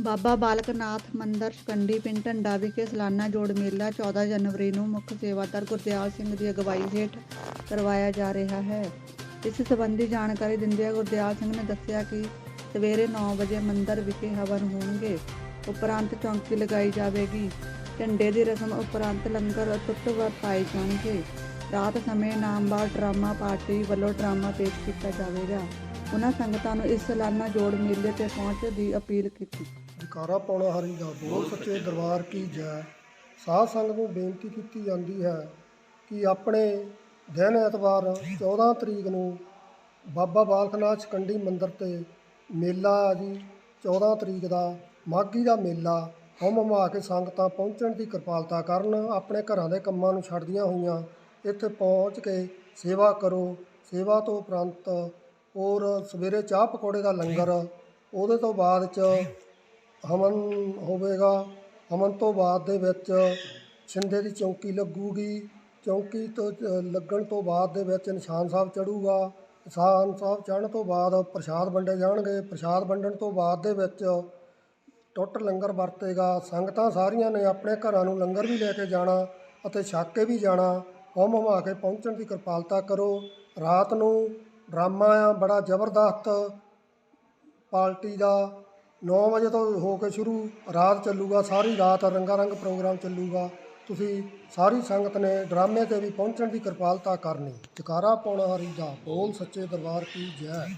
ਬਾਬਾ ਬਾਲਕ ਨਾਥ ਮੰਦਰ, ਸ਼ਕੰਡੀ ਪਿੰਡ, ਢੰਡਾ ਵਿਖੇ ਸਾਲਾਨਾ ਜੋੜ ਮੇਲਾ 14 ਜਨਵਰੀ ਨੂੰ ਮੁੱਖ ਸੇਵਾਦਾਰ ਗੁਰਦਿਆਲ ਸਿੰਘ ਦੀ ਅਗਵਾਈ ਹੇਠ ਕਰਵਾਇਆ ਜਾ ਰਿਹਾ ਹੈ। ਇਸ ਸੰਬੰਧੀ ਜਾਣਕਾਰੀ ਦਿੰਦਿਆਂ ਗੁਰਦਿਆਲ ਸਿੰਘ ਨੇ ਦੱਸਿਆ ਕਿ ਸਵੇਰੇ 9 ਵਜੇ ਮੰਦਰ ਵਿਖੇ ਹਵਨ ਹੋਣਗੇ। ਉਪਰੰਤ ਚੌਂਕੀ ਲਗਾਈ ਜਾਵੇਗੀ। ਝੰਡੇ ਦੀ ਰਸਮ ਉਪਰੰਤ ਲੰਗਰ ਅਤੁੱਟ ਵਰਤਾਏ ਜਾਣਗੇ। ਰਾਤ ਸਮੇਂ ਨਾਮਵਾਰ ਡਰਾਮਾ ਪਾਰਟੀ ਵੱਲੋਂ ਡਰਾਮਾ ਪੇਸ਼ ਕੀਤਾ ਜਾਵੇਗਾ। ਉਹਨਾਂ ਸੰਗਤਾਂ ਨੂੰ ਇਸ ਸਾਲਾਨਾ ਜੋੜ ਮੇਲੇ ਤੇ ਪਹੁੰਚਣ ਦੀ ਅਪੀਲ ਕੀਤੀ। ਜਕਾਰਾ ਪਾਉਣਾ ਹਰੀ ਦਾ ਬੋਲ ਸੱਚੇ ਦਰਬਾਰ ਕੀ ਜੈ। ਸਾਧ ਸੰਗਤ ਨੂੰ ਬੇਨਤੀ ਕੀਤੀ ਜਾਂਦੀ ਹੈ ਕਿ ਆਪਣੇ ਦਿਨ ਐਤਵਾਰ 14 ਤਰੀਕ ਨੂੰ ਬਾਬਾ ਬਾਲਕਨਾਥ ਸ਼ਕੰਡੀ ਮੰਦਿਰ ਤੇ ਮੇਲਾ ਆ ਜੀ। 14 ਤਰੀਕ ਦਾ ਮਾਘੀ ਦਾ ਮੇਲਾ ਹਮ ਹਮਾ ਕੇ ਸੰਗਤਾਂ ਪਹੁੰਚਣ ਦੀ ਕਿਰਪਾਲਤਾ ਕਰਨ ਆਪਣੇ ਘਰਾਂ ਦੇ ਕੰਮਾਂ ਨੂੰ ਛੱਡਦੀਆਂ ਹੋਈਆਂ। ਇੱਥੇ ਪਹੁੰਚ ਕੇ ਸੇਵਾ ਕਰੋ। ਸੇਵਾ ਤੋਂ ਉਪਰੰਤ ਔਰ ਸਵੇਰੇ ਚਾਹ ਪਕੌੜੇ ਦਾ ਲੰਗਰ, ਉਹਦੇ ਤੋਂ ਬਾਅਦ ਚ ਹਵਨ ਹੋਵੇਗਾ। ਹਵਨ ਤੋਂ ਬਾਅਦ ਦੇ ਵਿੱਚ ਛਿੰਦੇ ਦੀ ਚੌਂਕੀ ਲੱਗੂਗੀ। ਚੌਂਕੀ ਤੋਂ ਲੱਗਣ ਤੋਂ ਬਾਅਦ ਦੇ ਵਿੱਚ ਨਿਸ਼ਾਨ ਸਾਹਿਬ ਚੜੂਗਾ। ਨਿਸ਼ਾਨ ਸਾਹਿਬ ਚੜ੍ਹਨ ਤੋਂ ਬਾਅਦ ਪ੍ਰਸ਼ਾਦ ਵੰਡੇ ਜਾਣਗੇ। ਪ੍ਰਸ਼ਾਦ ਵੰਡਣ ਤੋਂ ਬਾਅਦ ਦੇ ਵਿੱਚ ਟੁੱਟ ਲੰਗਰ ਵਰਤੇਗਾ। ਸੰਗਤਾਂ ਸਾਰੀਆਂ ਨੇ ਆਪਣੇ ਘਰਾਂ ਨੂੰ ਲੰਗਰ ਵੀ ਲੈ ਕੇ ਜਾਣਾ ਅਤੇ ਛੱਕ ਕੇ ਵੀ ਜਾਣਾ। ਹਮ ਹਮਾ ਕੇ ਪਹੁੰਚਣ ਦੀ ਕਿਰਪਾਲਤਾ ਕਰੋ। ਰਾਤ ਨੂੰ ਡਰਾਮਾ ਆ, ਬੜਾ ਜ਼ਬਰਦਸਤ ਪਾਰਟੀ ਦਾ 9 ਵਜੇ ਤੋਂ ਹੋ ਕੇ ਸ਼ੁਰੂ, ਰਾਤ ਚੱਲੂਗਾ, ਸਾਰੀ ਰਾਤ ਰੰਗਾ ਰੰਗ ਪ੍ਰੋਗਰਾਮ ਚੱਲੂਗਾ। ਤੁਸੀਂ ਸਾਰੀ ਸੰਗਤ ਨੇ ਡਰਾਮੇ ਤੇ ਵੀ ਪਹੁੰਚਣ ਦੀ ਕਿਰਪਾਲਤਾ ਕਰਨੀ। ਜਕਾਰਾ ਪਾਉਣਾ ਹਰੀ ਦਾ ਬੋਲ ਸੱਚੇ ਦਰਬਾਰ ਕੀ ਜੈ।